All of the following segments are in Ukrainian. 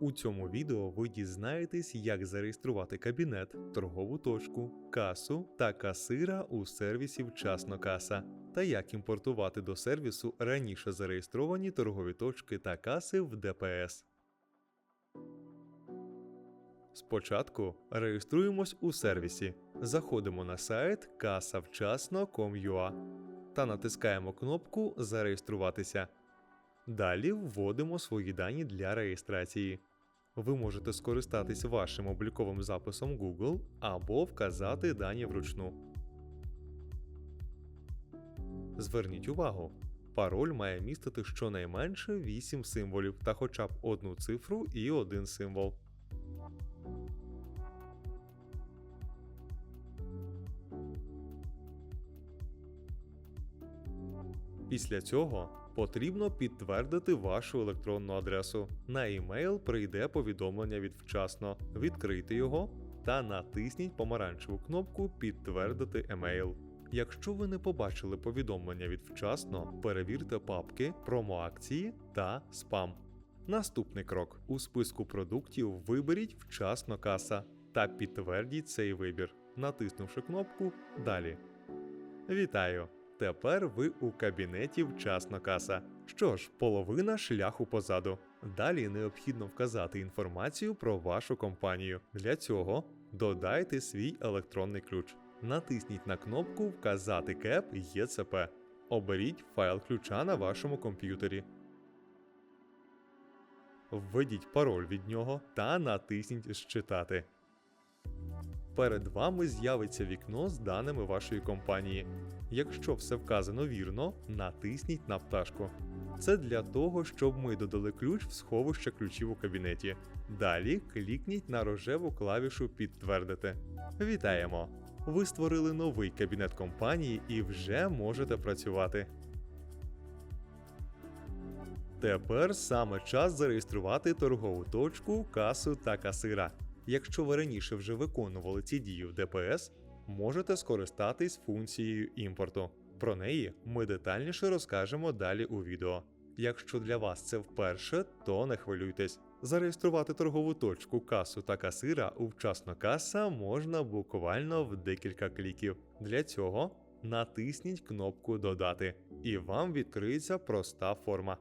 У цьому відео ви дізнаєтесь, як зареєструвати кабінет, торгову точку, касу та касира у сервісі Вчасно каса, та як імпортувати до сервісу раніше зареєстровані торгові точки та каси в ДПС. Спочатку реєструємось у сервісі, заходимо на сайт kasavчасно.com.ua та натискаємо кнопку Зареєструватися. Далі вводимо свої дані для реєстрації. Ви можете скористатись вашим обліковим записом Google або вказати дані вручну. Зверніть увагу, пароль має містити щонайменше 8 символів та хоча б одну цифру і один символ. Після цього потрібно підтвердити вашу електронну адресу. На емейл прийде повідомлення від вчасно. Відкрийте його та натисніть помаранчеву кнопку Підтвердити емейл. Якщо ви не побачили повідомлення від вчасно, перевірте папки, промоакції та спам. Наступний крок: у списку продуктів виберіть вчасно каса та підтвердіть цей вибір, натиснувши кнопку Далі. Вітаю! Тепер ви у кабінеті вчасно каса. Що ж, половина шляху позаду. Далі необхідно вказати інформацію про вашу компанію. Для цього додайте свій електронний ключ. Натисніть на кнопку Вказати КЕП ЄЦП. Оберіть файл ключа на вашому комп'ютері. Введіть пароль від нього та натисніть Считати. Перед вами з'явиться вікно з даними вашої компанії. Якщо все вказано вірно, натисніть на пташку. Це для того, щоб ми додали ключ в сховище ключів у кабінеті. Далі клікніть на рожеву клавішу Підтвердити. Вітаємо! Ви створили новий кабінет компанії і вже можете працювати. Тепер саме час зареєструвати торгову точку, касу та касира. Якщо ви раніше вже виконували ці дії в ДПС, можете скористатись функцією імпорту. Про неї ми детальніше розкажемо далі у відео. Якщо для вас це вперше, то не хвилюйтесь. Зареєструвати торгову точку, касу та касира у вчасно каса можна буквально в декілька кліків. Для цього натисніть кнопку Додати, і вам відкриється проста форма.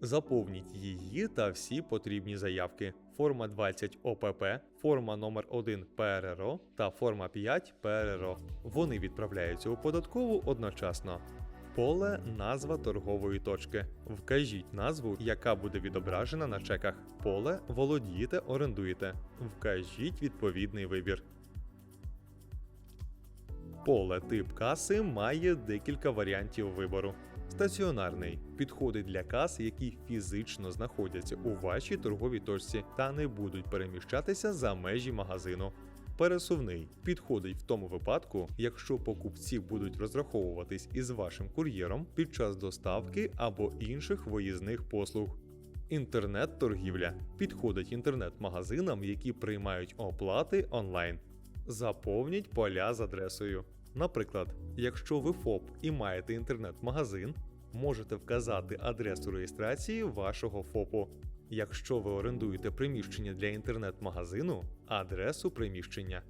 Заповніть її та всі потрібні заявки. Форма 20 ОПП, форма номер 1 ПРРО та форма 5 ПРРО. Вони відправляються у податкову одночасно. Поле назва торгової точки. Вкажіть назву, яка буде відображена на чеках. Поле володієте, орендуєте. Вкажіть відповідний вибір. Поле тип каси має декілька варіантів вибору. Стаціонарний підходить для кас, які фізично знаходяться у вашій торговій точці та не будуть переміщатися за межі магазину. Пересувний підходить в тому випадку, якщо покупці будуть розраховуватись із вашим кур'єром під час доставки або інших виїзних послуг. Інтернет-торгівля підходить інтернет-магазинам, які приймають оплати онлайн. Заповніть поля з адресою. Наприклад, якщо ви ФОП і маєте інтернет-магазин, можете вказати адресу реєстрації вашого ФОПу. Якщо ви орендуєте приміщення для інтернет-магазину, адресу приміщення.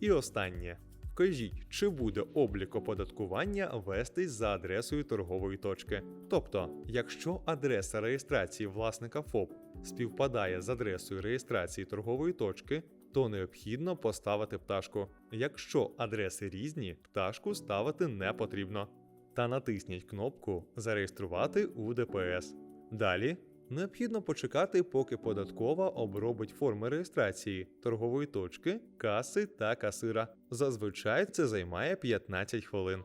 І останнє. Вкажіть, чи буде облік оподаткування вестись за адресою торгової точки. Тобто, якщо адреса реєстрації власника ФОП співпадає з адресою реєстрації торгової точки, то необхідно поставити пташку. Якщо адреси різні, пташку ставити не потрібно. Та натисніть кнопку Зареєструвати у ДПС. Далі необхідно почекати, поки податкова обробить форми реєстрації торгової точки, каси та касира. Зазвичай це займає 15 хвилин.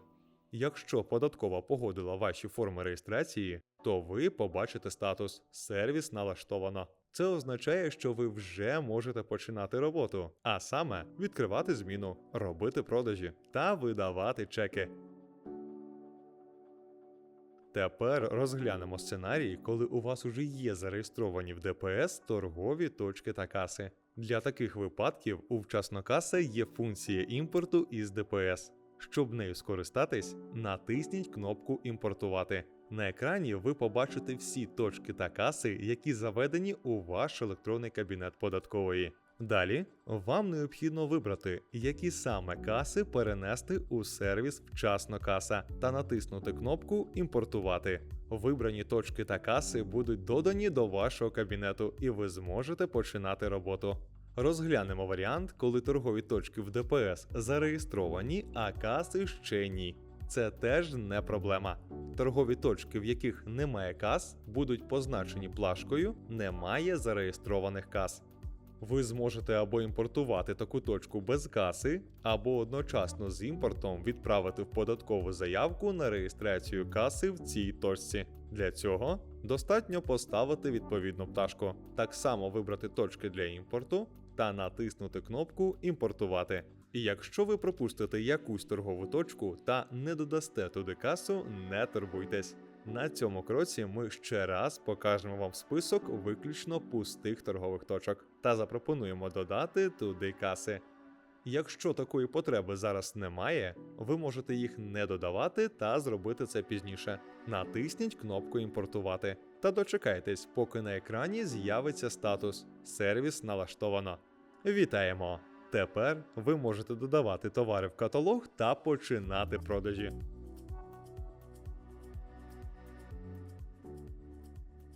Якщо податкова погодила ваші форми реєстрації, то ви побачите статус Сервіс налаштовано. Це означає, що ви вже можете починати роботу, а саме відкривати зміну, робити продажі та видавати чеки. Тепер розглянемо сценарій, коли у вас уже є зареєстровані в ДПС торгові точки та каси. Для таких випадків у вчасно каса є функція імпорту із ДПС. Щоб нею скористатись, натисніть кнопку Імпортувати. На екрані ви побачите всі точки та каси, які заведені у ваш електронний кабінет податкової. Далі вам необхідно вибрати, які саме каси перенести у сервіс вчасно каса та натиснути кнопку Імпортувати. Вибрані точки та каси будуть додані до вашого кабінету, і ви зможете починати роботу. Розглянемо варіант, коли торгові точки в ДПС зареєстровані, а каси ще ні. Це теж не проблема. Торгові точки, в яких немає кас, будуть позначені плашкою Немає зареєстрованих кас. Ви зможете або імпортувати таку точку без каси, або одночасно з імпортом відправити в податкову заявку на реєстрацію каси в цій точці. Для цього достатньо поставити відповідну пташку, так само вибрати точки для імпорту та натиснути кнопку Імпортувати. І якщо ви пропустите якусь торгову точку та не додасте туди касу, не турбуйтесь. На цьому кроці ми ще раз покажемо вам список виключно пустих торгових точок та запропонуємо додати туди каси. Якщо такої потреби зараз немає, ви можете їх не додавати та зробити це пізніше. Натисніть кнопку Імпортувати та дочекайтесь, поки на екрані з'явиться статус Сервіс налаштовано. Вітаємо! Тепер ви можете додавати товари в каталог та починати продажі.